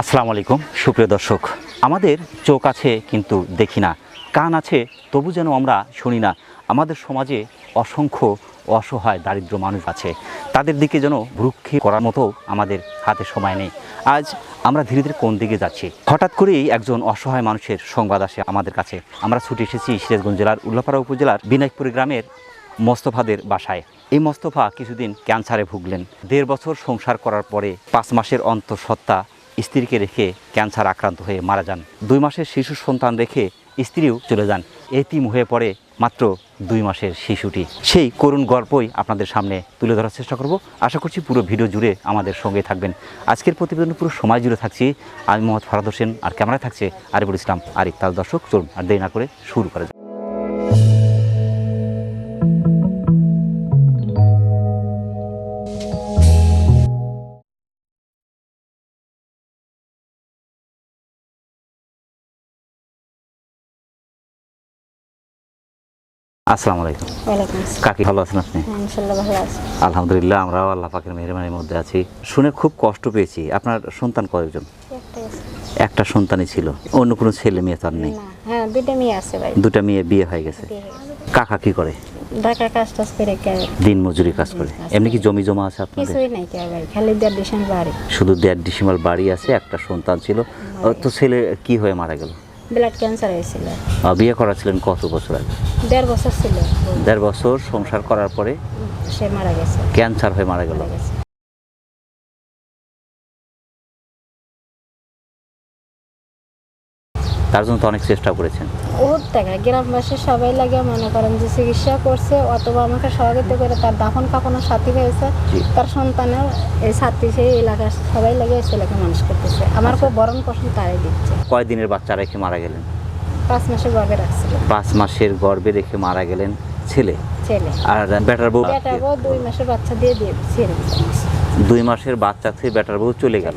আসসালামু আলাইকুম, সুপ্রিয় দর্শক। আমাদের চোখ আছে কিন্তু দেখি না, কান আছে তবু যেন আমরা শুনি না। আমাদের সমাজে অসংখ্য অসহায় দারিদ্র মানুষ আছে। তাদের দিকে যেন ভ্রুক্ষে করার মতো আমাদের হাতে সময় নেই। আজ আমরা ধীরে ধীরে কোন দিকে যাচ্ছি? হঠাৎ করেই একজন অসহায় মানুষের সংবাদ আসে আমাদের কাছে। আমরা ছুটে এসেছি সিরাজগঞ্জ জেলার উল্লাপাড়া উপজেলার বিনায়কপুর গ্রামের মোস্তফাদের বাসায়। এই মোস্তফা কিছুদিন ক্যান্সারে ভুগলেন। দেড় বছর সংসার করার পরে পাঁচ মাসের অন্তঃসত্ত্বা স্ত্রীকে রেখে ক্যান্সার আক্রান্ত হয়ে মারা যান। দুই মাসের শিশু সন্তান রেখে স্ত্রীও চলে যান। এতিম হয়ে পড়ে মাত্র দুই মাসের শিশুটি। সেই করুণ গল্পই আপনাদের সামনে তুলে ধরার চেষ্টা করব। আশা করছি পুরো ভিডিও জুড়ে আমাদের সঙ্গে থাকবেন। আজকের প্রতিবেদন পুরো সময় জুড়ে থাকছি। আমি মোহাম্মদ ফরাদ হোসেন, আর ক্যামেরায় থাকছে আরিফুল ইসলাম। আরিফ তাল দর্শক, চলুন আর দেরি না করে শুরু করা আসসালামু আলাইকুম। কাকি ভালো আছেন আপনি? আলহামদুলিল্লাহ আমরাও আল্লাহ পাকের মেহরবানির মধ্যে আছি। শুনে খুব কষ্ট পেয়েছি। আপনার সন্তান কয়েকজন একটা সন্তানই ছিল। অন্য কোনো ছেলে মেয়ে তার নেই। হ্যাঁ দুটা মেয়ে বিয়ে হয়ে গেছে। কাকা কি করে? ঢাকা কাজ টাজ করে দিন মজুরি কাজ করে। এমনি কি জমি জমা আছে আপনাদের? কিছুই নাই কে ভাই খালি দেড় ডিসেন বাড়ি। শুধু দেড় ডিসিমাল বাড়ি আছে একটা সন্তান ছিল। তো ছেলে কি হয়ে মারা গেল? ব্লাড ক্যান্সার হয়েছিল। বিয়ে করেছিলেন কত বছর আগে? দেড় বছর ছিল। দেড় বছর সংসার করার পরে সে মারা গেছে। ক্যান্সার হয়ে মারা গেল। তার জন্য তো অনেক চেষ্টা করেছেন। বহুত টাকা গ্রামবাসী সবাই লাগে মনে করেন যে চিকিৎসা করছে অথবা আমাকে সহযোগিতা করে তার দাফন কাপনের সাথী হয়েছে তার সন্তানের এই সাথী সেই এলাকার সবাই লাগে ছেলেকে মানুষ করতেছে। আমার খুব বরণ পোষণ তারাই দিচ্ছে। কয়দিনের বাচ্চা রেখে মারা গেলেন? পাঁচ মাসে গর্বে রাখছিল পাঁচ মাসের গর্ভে রেখে মারা গেলেন ছেলে? ছেলে। আর বেটার বউ দুই মাসের বাচ্চা দিয়ে দিয়ে ছেড়ে দুই মাসের বাচ্চা থেকে বেটার বউ চলে গেল।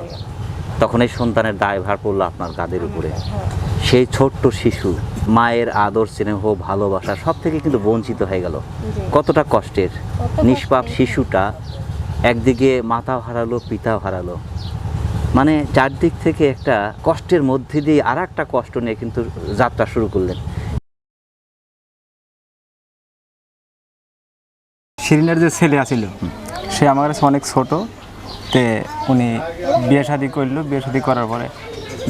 তখন এই সন্তানের দায়ভার পড়ল আপনার গাদের উপরে। হ্যাঁ, সেই ছোট্ট শিশু মায়ের আদর স্নেহ ভালোবাসা সব থেকে কিন্তু বঞ্চিত হয়ে গেল। কতটা কষ্টের। নিষ্পাপ শিশুটা একদিকে মাথাও হারালো পিতাও হারালো মানে চারদিক থেকে একটা কষ্টের মধ্যে দিয়ে আর একটা কষ্ট নিয়ে কিন্তু যাত্রা শুরু করলেন। শিরিনের যে ছেলে আছিল সে আমার কাছে অনেক ছোট। তে উনি বিয়ে শাদি করল। বিয়ে শাদি করার পরে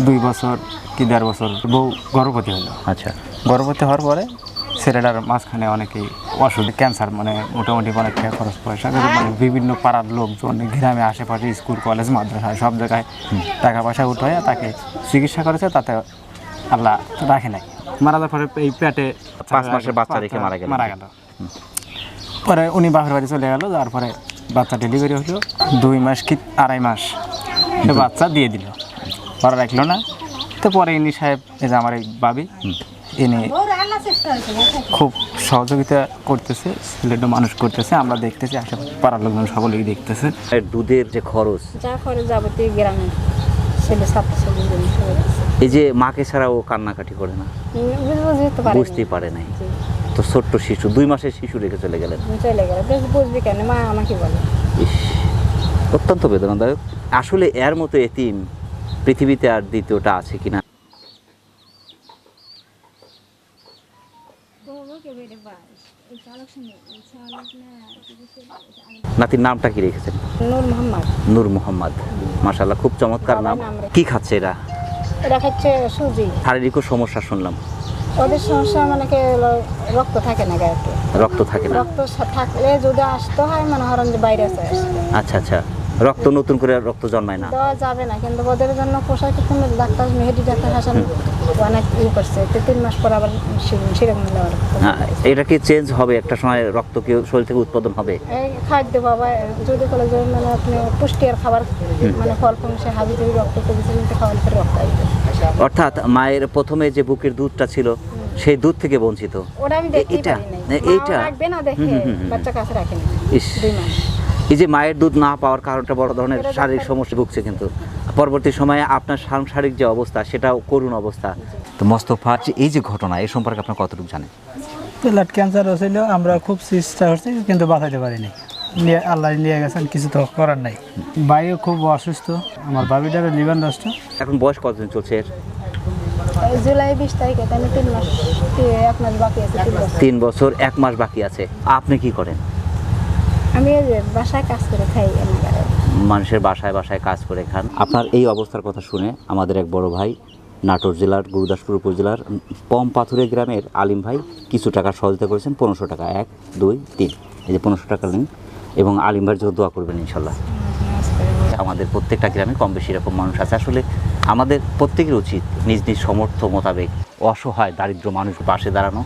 দুই বছর কি দেড় বছর বউ গর্ভবতী হলো। আচ্ছা গর্ভবতী হওয়ার পরে ছেলেটার মাঝখানে অনেকেই অসুখ ক্যান্সার মানে মোটামুটি অনেক খরচ পয়সা মানে বিভিন্ন পাড়ার লোকজন গ্রামে আশেপাশে স্কুল কলেজ মাদ্রাসা সব জায়গায় টাকা পয়সা উঠে তাকে চিকিৎসা করেছে তাতে আল্লাহ রাখে নাই। মারা যাওয়ার পরে এই পেটে পাঁচ মাসের বাচ্চা রেখে মারা গেল। মারা গেল। পরে উনি বাপের বাড়ি চলে গেল তারপরে বাচ্চা ডেলিভারি হলো। দুই মাস কি আড়াই মাস সে বাচ্চা দিয়ে দিল। পরে রাখল না তো পরে ইনি সাহেব এই যে আমার এই বাবি ইনি খুব সহযোগিতা করতেছে ছেলেটা মানুষ করতেছে আমরা দেখতেছি আশেপাশে পাড়ার লোকজন সকলেই দেখতেছে। দুধের যে খরচ যা খরচ যাবতীয় গ্রামে ছেলে। এই যে মাকে ছাড়া ও কান্নাকাটি করে না? বুঝতে পারে নাই। তো ছোট্ট শিশু দুই মাসের শিশু রেখে চলে গেলেন? চলে গেল। বেশ বুঝবি কেন? মা আমাকে বলে। অত্যন্ত বেদনাদায়ক। আসলে এর মতো এতিম পৃথিবীতে আর দ্বিতীয়টা আছে কিনা? নাতির নামটা কি রেখেছেন? নূর মোহাম্মদ। নূর মোহাম্মদ। মাশাল্লাহ খুব চমৎকার নাম। কি খাচ্ছে এরা? সুজি। শারীরিকও সমস্যা শুনলাম। ওদের সমস্যা মানে রক্ত থাকে না রক্ত থাকে না। রক্ত থাকলে যদি আসতে হয় মনে যে বাইরে আছে আচ্ছা আচ্ছা। রক্ত নতুন করে রক্ত জন্মায় না। দেওয়া যাবে না কিন্তু ওদের জন্য পোশাক কিন্তু ডাক্তার মেহেদি ডাক্তার হাসান অনেক ই করছে তিন মাস পর আবার সেরকম হ্যাঁ, এটা কি চেঞ্জ হবে? একটা সময় রক্ত কি শরীর থেকে উৎপাদন হবে? এই খাদ্য বাবা যদি বলে যে মানে আপনি পুষ্টি আর খাবার মানে ফল ফুল সে হাবি যদি রক্ত কিন্তু খাওয়ার পরে রক্ত আসবে। অর্থাৎ মায়ের প্রথমে যে বুকের দুধটা ছিল সেই দুধ থেকে বঞ্চিত। ওটা আমি দেখতেই এটা? পারি না, এইটা? রাখবে না দেখে। বাচ্চা কাছে রাখেনি। ইস। দুই মাস। এই যে মায়ের দুধ না পাওয়ার কারণটা বড় ধরনের শারীরিক সমস্যা ভুগছে কিন্তু। পরবর্তী সময়ে আপনার সাংসারিক যে অবস্থা সেটাও করুণ অবস্থা। তো মোস্তফা এই যে ঘটনা এই সম্পর্কে আপনার কতটুকু জানেন? ব্লাড ক্যান্সার হয়েছিল আমরা খুব চেষ্টা করছি কিন্তু বাঁচাতে পারিনি। নিয়ে আল্লাহ নিয়ে গেছেন কিছু তো করার নাই। ভাইও খুব অসুস্থ আমার বাবিটারও লিভার নষ্ট এখন বয়স কতদিন চলছে এর? জুলাই বিশ তারিখে আমি তিন মাস এক মাস বাকি আছে তিন বছর এক মাস বাকি আছে। আপনি কি করেন? আমি বাসায় কাজ করে খাই মানুষের বাসায় বাসায় কাজ করে খান। আপনার এই অবস্থার কথা শুনে আমাদের এক বড় ভাই, নাটোর জেলার, গুরুদাসপুর উপজেলার, পম পাথুরে গ্রামের আলিম ভাই কিছু টাকা সহযোগিতা করেছেন, পনেরোশো টাকা। এক, দুই, তিন। এই যে পনেরোশো টাকা নিন এবং আলিম ভাইয়ের জন্য দোয়া করবেন, ইনশাল্লাহ। আমাদের প্রত্যেকটা গ্রামে কম বেশি এরকম মানুষ আছে। আসলে আমাদের প্রত্যেকের উচিত নিজ নিজ সমর্থ মোতাবেক অসহায়, দারিদ্র মানুষ পাশে দাঁড়ানো।